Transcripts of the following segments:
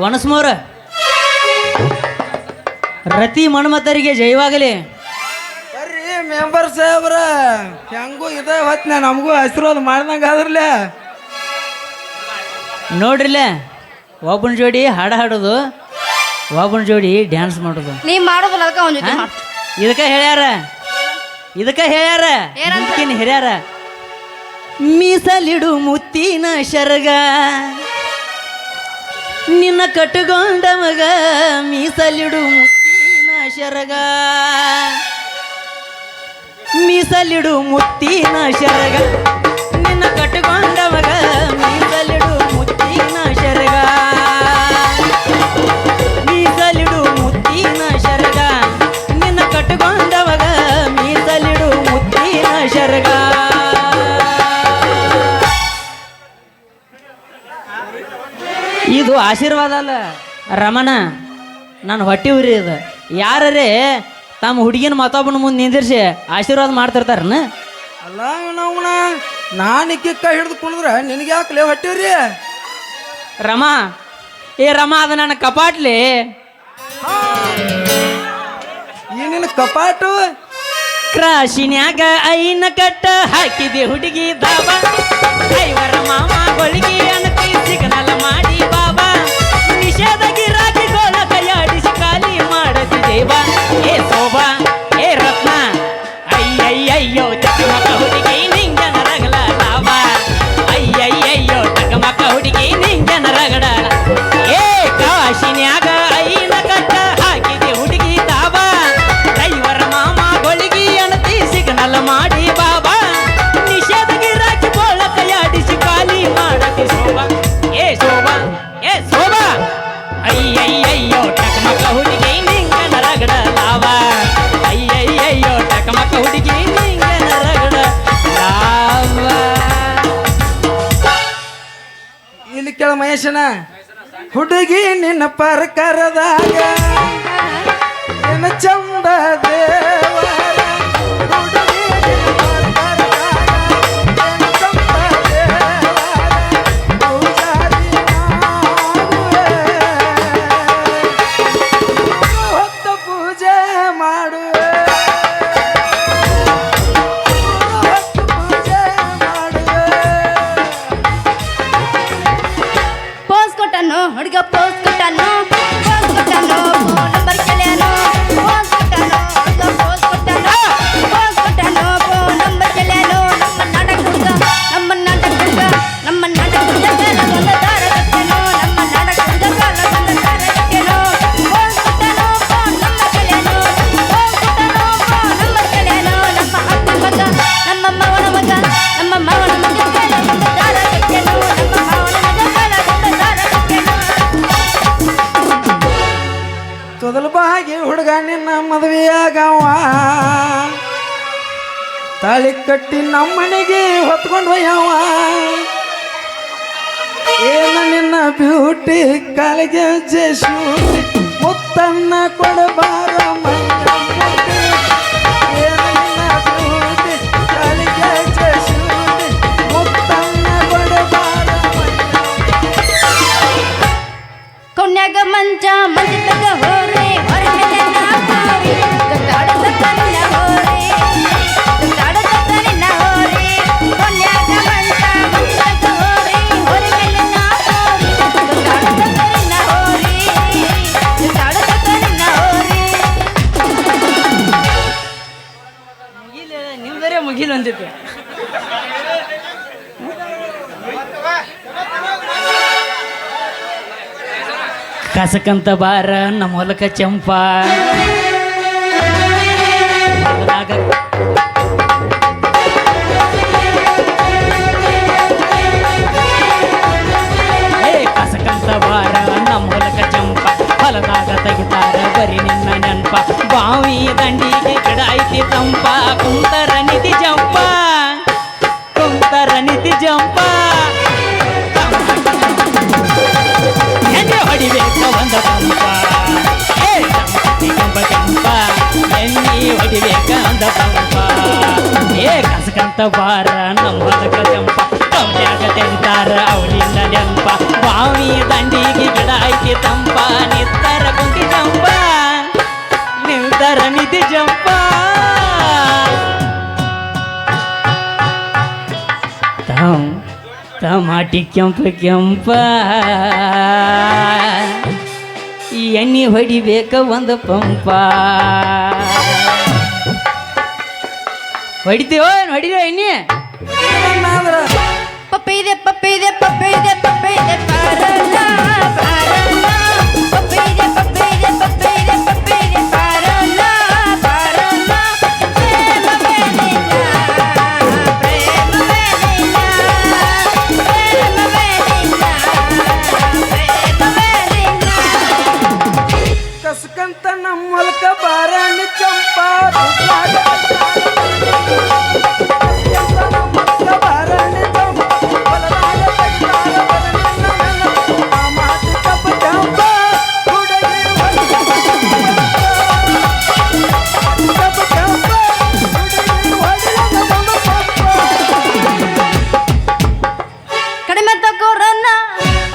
ವನಸ್ಮೋರ. ರತಿ ಮನ್ಮತರಿಗೆ ಜಯವಾಗಲಿ. ಬರ್ರಿ ಮೆಂಬರ್ ಸಾಹೇಬ್ರ ಹೆಂಗೂ ಇದೇ ಹೊತ್ತಿನ ನಮಗೂ ಆಶೀರ್ವಾದ ಮಾಡ್ದಂಗೆ ಆದ್ರಲ್ಲ. ನೋಡ್ರಿಲ್ಲ ಒಬ್ಬನ ಜೋಡಿ ಹಾಡು ಹಾಡೋದು ಒಬ್ಬನ ಜೋಡಿ ಡ್ಯಾನ್ಸ್ ಮಾಡೋದು. ನೀ ಮಾಡೋದಿಲ್ಲ ಅದಕ್ಕೆ ಒಂದು ಜೊತೆ ಮಾಡು. ಇದಕ್ಕೆ ಹೇಳ್ಯಾರ? ಇದಕ್ಕೆ ಹೇಳ್ಯಾರ? ಏನಂತ? ಮೀಸಲಿಡು ಮುತ್ತಿನ ಶರಗ. ನಿನ್ನ ಕಟ್ಟುಕೊಂಡ ಮಗ ಮೀಸಲಿಡು ಮುತ್ತಿನ ಶರಗ. ಮೀಸಲಿಡು ಮುತ್ತಿನ ಶರಗ. ನಿನ್ನ ಕಟ್ಟುಕೊಂಡ ಮಗ ಮೀಸಲಿಡು ಇದು ಆಶೀರ್ವಾದ ಅಲ್ಲ. ರಮಣ ನಾನು ಹೊಟ್ಟೆ ಉರಿ ಇದು ಯಾರೇ ತಮ್ಮ ಹುಡುಗಿನ ಮತ್ತೊಬ್ಬನ ಮುಂದೆ ನಿಂದಿರ್ಸಿ ಆಶೀರ್ವಾದ ಮಾಡ್ತಿರ್ತಾರನ? ಅಲ್ಲ ನಮ್ಮನ ನಾನು ಇಕ್ಕಿ ಕೈ ಹಿಡಿದು ಕುಣಿದ್ರ ನಿನಗೆ ಯಾಕಲೇ ಹೊಟ್ಟಿವ್ರಿ ರಮ ಏ ರಮ ಅದು ನನ್ನ ಕಪಾಟ್ಲಿ. ಈ ನಿನ್ನ ಕಪಾಟು? ಕ್ರಾಶಿನ್ಯಾಗ ಐನ ಕಟ್ಟ ಹಾಕಿದೆ ಹುಡುಗಿ ದಾಬ. ಐವರ ಮಾಮ ಗೊಳಿಗೆ ಅನತಿ ಸಿಗ್ನಲ್ ಮಾಡಿ ದೇವ ಏ ಶೋಭಾ ಏ ರತ್ನ. ಅಯ್ಯಯ್ಯಯ್ಯೋ ಕೇಳ ಹುಡುಗಿ ನಿನ್ನ ಪರಕರದಾಗ ನಿನ್ನ ಚಂದ ತಾಳಿ ಕಟ್ಟಿ ನಮ್ಮನೆಗೆ ಹೊತ್ಕೊಂಡು ಹೋಯವ ಏನ ನಿನ್ನ ಬ್ಯೂಟಿ ಕಾಲಿಗೆ ಜೇಶೂಟಿ ಮುತ್ತನ್ನ ಕೊಡಬಾರ ಮೈಯಮ್ಮುಟಿ. ಏನ ನಿನ್ನ ಬ್ಯೂಟಿ ಕಸಕಂತ ಬಾರ, ನಮ್ಮ ಹೊಲಕ ಚಂಪ. ಏ ಕಸಕಂತ ಬಾರ, ನಮ್ಮ ಹೊಲಕ ಚಂಪ. ಹೊಲದಾಗ ತೆಗಿತಾರ ಬರೀ ನಿನ್ನ ನೆನಪ. ಬಾವಿ ದಂಡಿಗೆ ಗಿಡ ಐತಿ ತಂಪ. ಏ ಕಸಕಂತ ಬಾರ, ನಮ್ಮ ಹೊಲಕ ಚಂಪ ತೆಂತಾರ ತೆಗಿತಾರ ನೆನಪ ಬಾವಿ ದಂಡಿಗೆ ಗಿಡ ಐತಿ ತಂಪ, ನಿತ್ತರ ಗುಂಡಿ ಜಂಪ ನಿಂತಾರ ನಿಧಿ ಜಂಪ. ತಮ್ ತಮಾಟಿ ಕೆಂಪ ಕೆಂಪ. ಈ ಎಣ್ಣೆ ಹೊಡಿಬೇಕ ಒಂದು ಪಂಪ. ಹೊಡಿತೀವೋ ಏನು ಎಣ್ಣೆ? ಇನ್ನಿ ಪಪ್ಪೆ ಇದೆ ಪಪ್ಪೆ ಇದೆ ಪಪ್ಪೆ ಇದೆ ಪಪ್ಪೆ ಇದೆ ಪಾರಲ್ಲ ಪಾರಲ್ಲ ಪಪ್ಪೆ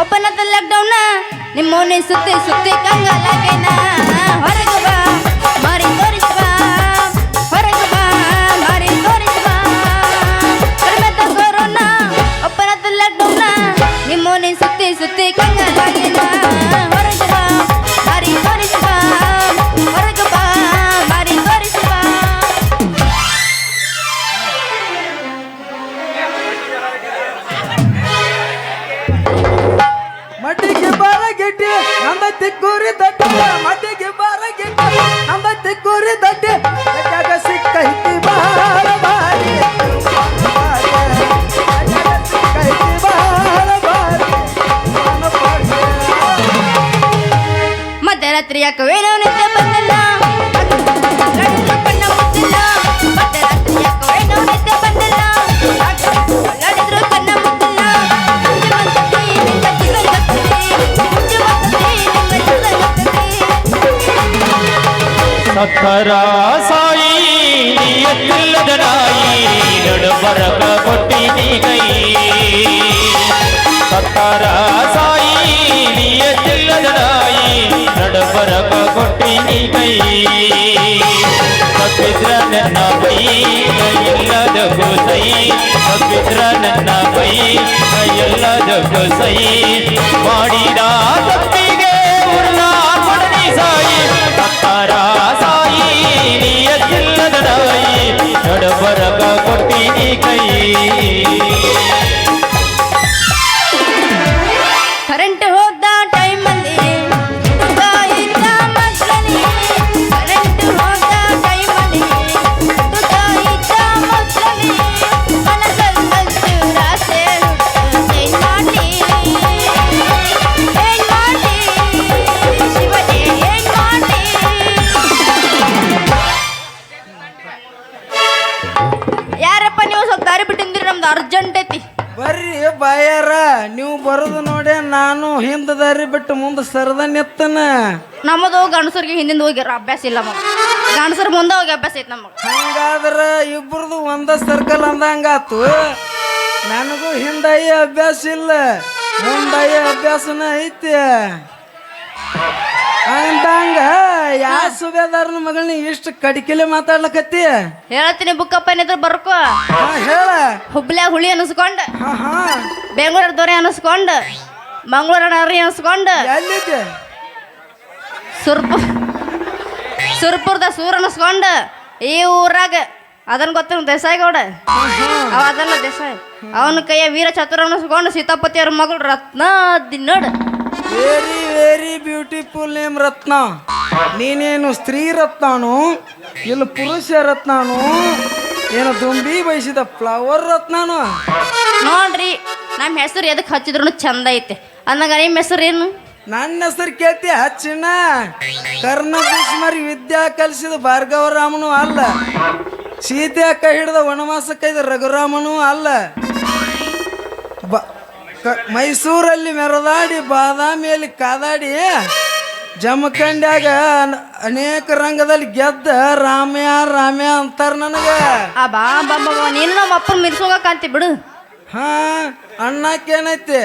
ಒಬ್ಬನದ ಲಾಕ್ಡೌನ್ ನಿಮ್ಮೋನೆ ಸುತ್ತಿ ಸುತ್ತಿ ಕಂಗಾಲಾಗೇನ ಹೊರಗೆ ಬಾ ಮಾರಿ ತೋರಿಸ್ ಬಾ ಹೊರಗೆ ಬಾ ಮಾರಿ ತೋರಿಸ್ ಬಾ ಕಡಿಮೆ ತಗೋರನ್ನ ಒಬ್ಬನದ ಲಾಕ್ಡೌನ್ ನಿಮ್ಮೋನೆ ಸುತ್ತಿ ಸುತ್ತಿ ಕಂಗಾಲಾಗೇನ ಹೊರಗೆ ಬಾ ಮಾರಿ ತೋರಿಸ್ நமத்துக்கு ஒரு தட்டு நமத்துக்கு பறக்கிட்டு நமத்துக்கு ஒரு தட்டு. சத்தராசாயி நீயத்தில்லதனாயி நடுவரக பொட்டி நீகை. சத்தராசாயி நீயத்தில்லதனாயி நடுவரக பொட்டி நீகை. பவித்ர நன்ன பை கையில்லாத கோசை. பவித்ர நன்ன பை கையில்லாத கோசை. வாடிடா தப்பி ನಡಬರಕ ಕೊಟ್ಟಿನಿ ಕೈ ಬರೋದು ನೋಡಿ ನಾನು ಹಿಂದದಾರಿ ಬಿಟ್ಟು ಮುಂದೆ ಸರದ ನಿತ್ತನ. ನಮ್ಮದು ಗಂಡಸರಿಗೆ ಹಿಂದಿಂದ ಹೋಗಿ ಅಭ್ಯಾಸ ಇಲ್ಲ ಮಗ ಗಂಡಸರ ಮುಂದೆ ಹೋಗಿ ಅಭ್ಯಾಸ ಐತೆ ನಮಗೆ. ಹಂಗಾದ್ರ ಇಬ್ಬರದು ಒಂದ ಸರ್ಕಲ್ ಅಂದಂಗಾತು. ನನಗೂ ಹಿಂದಾಯಿ ಅಭ್ಯಾಸ ಇಲ್ಲ ಮುಂದಾಯಿ ಅಭ್ಯಾಸನ ಐತಿ. ಅಂದಂಗ ಯಾ ಸುಬೇದಾರನ ಮಗಳನ್ನ ಇಷ್ಟು ಕಡಿಕೆಲೆ ಮಾತಾಡ್ಲಕತ್ತಿ? ಹೇಳತ್ತೀನಿ ಬುಕ್ಕಪ್ಪ ಏನಿದ್ರು ಬರ್ಕೋ. ಹಾ ಹೇಳ. ಹುಬ್ಳ್ಯಾಗ ಹುಳಿ ಅನಿಸ್ಕೊಂಡು. ಹಾ ಹಾ. ಬೆಂಗಳೂರು ದೊರೆ ಅನಿಸ್ಕೊಂಡು. ಮಂಗಳೂರು ನರಿ ಅನಿಸ್ಕೊಂಡು. ಎಲ್ಲಿದ್ದೆ? ಸುರ್ಪು ಸುರ್ಪುರ್ದ ಸೂರ್ ಅನಿಸ್ಕೊಂಡು. ಈ ಊರಾಗ ಅದನ್ನ ಗೊತ್ತ ದೇಸಾಯಿ ಗೌಡ ಅವ ಅದನ್ನ ದೇಸಾಯಿ. ಅವನ ಕೈಯ ವೀರ ಚತುರ ಅನಿಸ್ಕೊಂಡು ಸೀತಾಪತಿ ಅವ್ರ ಮಗಳು ರತ್ನ ನೋಡು very very beautiful name Ratna ನೀನೇನು ಸ್ತ್ರೀ ರತ್ನಾನು ಇಲ್ಲ ಪುರುಷ ರತ್ನಾನು ಏನು ದುಂಬಿ ಬಯಸಿದ ಫ್ಲವರ್ ರತ್ನಾನು? ನೋಡ್ರಿ ನಮ್ಮ ಹೆಸರು ಎದಕ್ಕೆ ಹಚ್ಚಿದ್ರು ಚಂದ ಐತೆ. ಅನ್ನಗ ನಿಮ್ಮ ಹೆಸರು ಏನು? ನನ್ನ ಹೆಸರು ಕೇಳ್ತಿ ಹಚ್ಚಿನ. ಕರ್ಣ ಭೀಷ್ಮರಿ ವಿದ್ಯಾ ಕಲಿಸಿದ ಭಾರ್ಗವರಾಮನು ಅಲ್ಲ. ಸೀತೆ ಅಕ್ಕ ಹಿಡಿದ ವನವಾಸಕ್ಕೈದ ರಘುರಾಮನು ಅಲ್ಲ. ಬ ಮೈಸೂರಲ್ಲಿ ಮೆರದಾಡಿ ಬಾದಾಮಿಯಲ್ಲಿ ಕಾದಾಡಿ ಜಮಖಂಡ್ಯಾಗ ಅನೇಕ ರಂಗದಲ್ಲಿ ಗೆದ್ದ ರಾಮ್ಯ ರಾಮ್ಯ ಅಂತಾರ ನನಗೆ. ಆ ಬಾ ಬಾ ಬಾ ಬಾ, ನೀನು ನಮ್ಮ ಅಪ್ಪನ ಬಿಡು. ಹಾ ಅಣ್ಣಕ್ಕೇನೈತಿ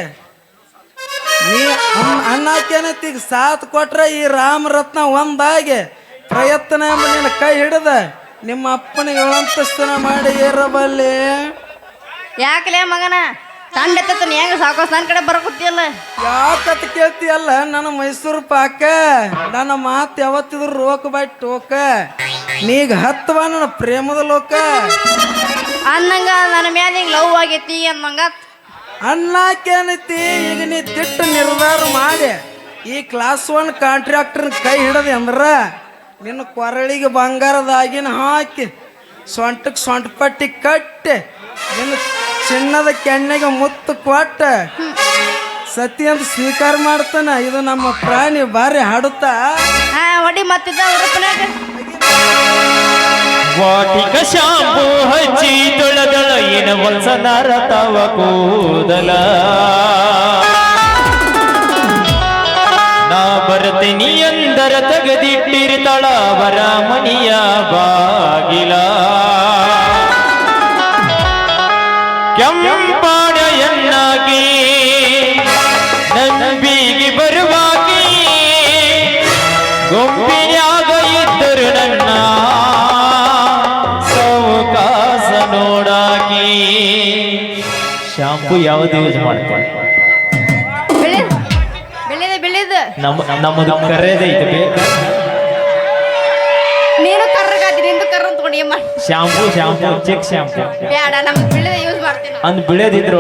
ನೀ ಅಣ್ಣಕ್ಕೇನೈತಿ ಈಗ ಸಾಥ್ ಕೊಟ್ರೆ ಈ ರಾಮರತ್ನ ಒಂದಾಗಿ ಪ್ರಯತ್ನ ಎಂಬ ನಿನ್ನ ಕೈ ಹಿಡಿದ ನಿಮ್ಮ ಅಪ್ಪನಿಗೆ ಅಂತಸ್ತನ ಮಾಡಿ ಇರಬಲ್ಲಿ ಯಾಕಲೇ ಮಗನ? ತಂಡ ಎತ್ತ ನೀ ಹೆಂಗ ಸಾಕೋಸ್ ನನ್ನ ಕಡೆ ಬರಕುತ್ತಿಯಲ್ಲ ಯಾಕತ್ ಕೇಳ್ತಿಯಲ್ಲ ನನ್ನ ಮೈಸೂರು ಪಾಕ? ನನ್ನ ಮಾತು ಯಾವತ್ತಿದ್ರು ರೋಕ ಬಾಯ್ ಟೋಕ? ನೀಗ ಹತ್ತವ ನನ್ನ ಪ್ರೇಮದ ಲೋಕ? ಅನ್ನಂಗ ನನ್ನ ಮ್ಯಾಲ ಹಿಂಗ್ ಲವ್ ಆಗೈತಿ ಅನ್ನಂಗ. ಅನ್ನಕ್ಕೇನೈತಿ ಈಗ ನೀ ತಿಟ್ಟು ನಿರ್ಧಾರ ಮಾಡಿ. ಈ ಕ್ಲಾಸ್ ಒನ್ ಕಾಂಟ್ರಾಕ್ಟರ್ ಕೈ ಹಿಡದೆ ಅಂದ್ರ ನಿನ್ನ ಕೊರಳಿಗೆ ಬಂಗಾರದಾಗಿನ ಹಾಕಿ ಸೊಂಟಕ್ಕೆ ಸೊಂಟ ಪಟ್ಟಿ ಕಟ್ಟಿ ನಿನ್ನ ಚಿನ್ನದ ಕೆಣ್ಣೆಗೆ ಮುತ್ತು ಕೊಟ್ಟ. ಸತಿ ಅಂತ ಸ್ವೀಕಾರ ಮಾಡ್ತಾನ. ಇದು ನಮ್ಮ ಪ್ರಾಣಿ ಬಾರಿ ಹಾಡುತ್ತಾ. ಹಾ ಹೊಡಿ ಮತ್ತಿದ್ದ ಉಡುಪಿನಾಗ. ವಾಟಿಕ ಶಾಂಪು ಹಚ್ಚಿ ತೊಳೆದಳ ಏನ ವಲ್ಸನಾರ ತವ ಕೂದಲ. ನಾ ಬರ್ತೀನಿ ಅಂದರ ತೆಗೆದಿಟ್ಟಿರ್ತಾಳ ಬರ ಮನಿಯ ಬಾಗಿಲ. ಗೊಂಬಿನ್ಯಾಗ ಇದ್ದರು ನನ್ನ ಸೌಕಾಸ ನೋಡಾಕಿ. ಶಾಂಪು ಯಾವ್ದು ಯೂಸ್ ಮಾಡ್ತಾರೆ ನಮ್ಮ ನಮ್ಮದು ಕರೆದೈತೆ ನೀನು ಕರ್ರಗಾದಿ ನಿಂದು ಕರ್ರ ತಗೊಂಡು ಏನ್ ಮಾಡಿ ಶಾಂಪು ಶಾಂಪು ಚೆಕ್ ಶಾಂಪು. ಬೇಡ ನಮ್ಗೆ ಬೆಳೆದ ಯೂಸ್ ಮಾಡ್ತೀನಿ. ನಾವು. ಅಂದ್ ಬಿಳೆದಿದ್ರೆ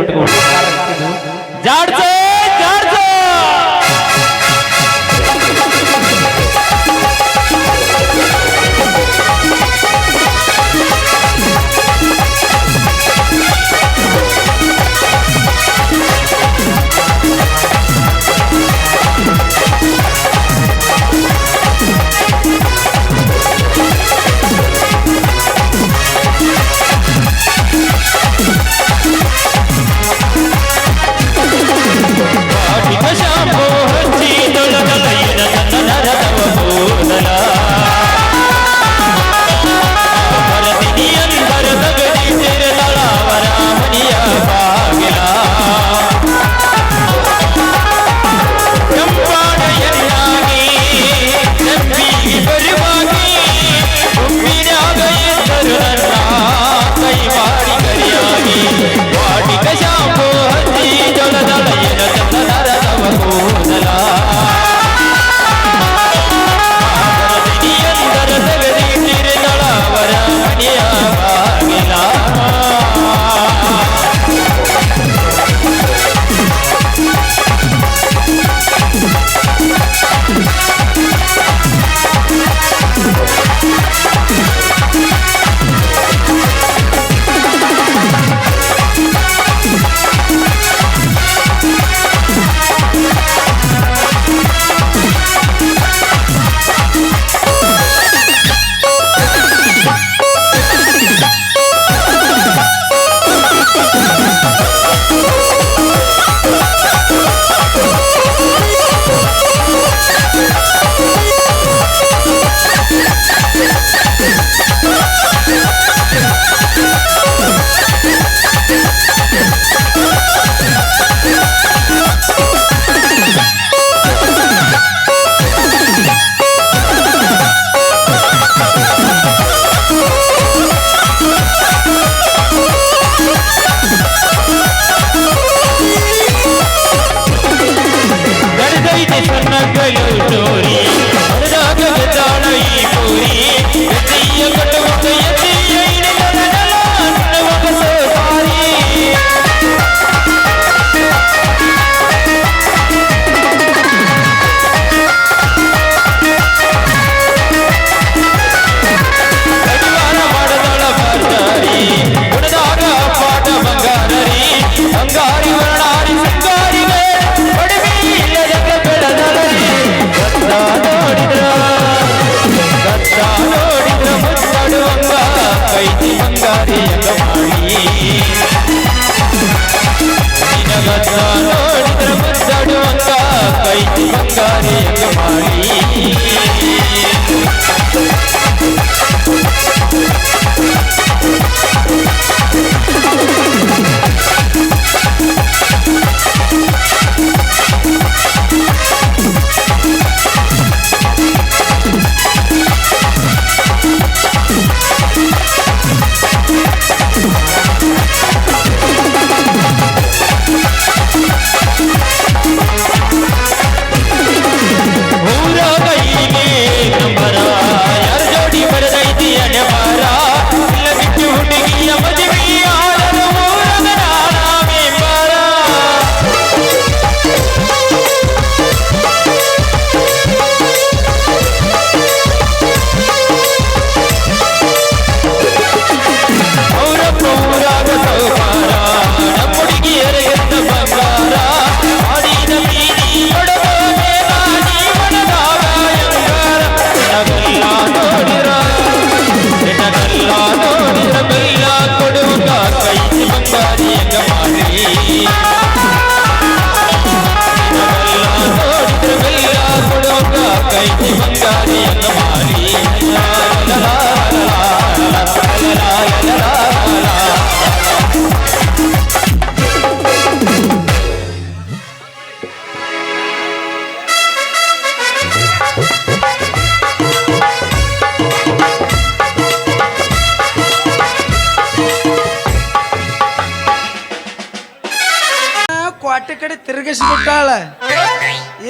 ಜಾಡ್ಸೋ! ನಿನ ಗತ್ತ ನೋಡಿದ್ರ ಮುದ್ದಾಡುವಂಗ ಕೈತಿ ಮಾಡಿ ಕಡೆ ತಿರುಗಿಸ್ಬಿಟ್ಟಾಳ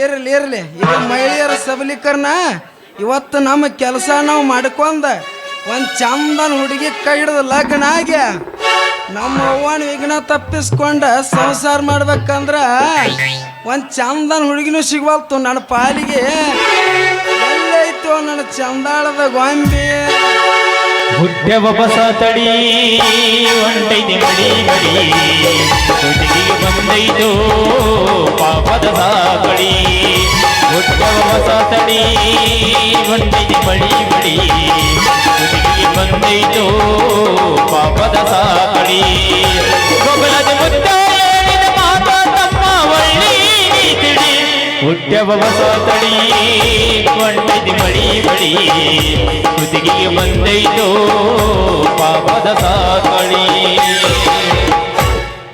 ಇರ್ಲಿ ಇರ್ಲಿ ಇದು ಮಹಿಳೆಯರ ಸಬಲೀಕರಣ. ಇವತ್ತು ನಮ್ಮ ಕೆಲಸ ನಾವು ಮಾಡ್ಕೊಂಡ ಒಂದು ಚಂದನ ಹುಡುಗಿ ಕೈ ಹಿಡಿದು ಲಗ್ನ ಆಗಿ ನಮ್ಮ ಅವ್ವನ ವಿಘ್ನ ತಪ್ಪಿಸ್ಕೊಂಡ ಸಂಸಾರ ಮಾಡ್ಬೇಕಂದ್ರ ಒಂದು ಚಂದನ ಹುಡುಗಿನೂ ಸಿಗ್ವಲ್ತು ನನ್ನ ಪಾಲಿಗೆ. ಎಲ್ಲೈತು ನನ್ನ ಚಂದಾಳದ ಗೊಂಬೆ. ಹುಟ್ಟೆವ ಬಸ ತಡಿ ಒಂಟೈತಿ ಮಡಿ ಮಡಿ. ತುದಿಗೆ ಬಂದೈತು, ಪಾಪದ ಸಾಕಡಿ ಹುಟ್ಟೆ ಬಸ ತಡಿ ಒಂಟೈತಿ ಮಡಿ ಮಡಿ. ತುದಿಗೆ ಬಂದೈತು, ಪಾಪದ ಸಾಕಡಿ ಗೊಬ್ಬರದ ಮುದ್ದ ಹುಟ್ಟೆವ ತಡಿ ಒಂಟೈತಿ ಮಡಿ ಮಡಿ ಕುದಿಗೆ ಬಂದೈತು ಪಾಪದ ಸಾಕಳಿ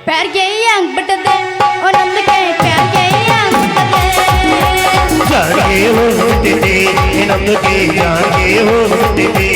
ಪ್ಯಾರ್ಗೆ ಆಗ್ಬಿಟ್ಟದೆ ಓ ನಂಬಿಕೆ ಪ್ಯಾರ್ಗೆ ಆಗ್ಬಿಟ್ಟದೆ. ಜಾಗೆ ಹೋಗುತ್ತಿದೆ ನಂಬಿಕೆ ಜಾಗೆ ಹೋಗುತ್ತಿದೆ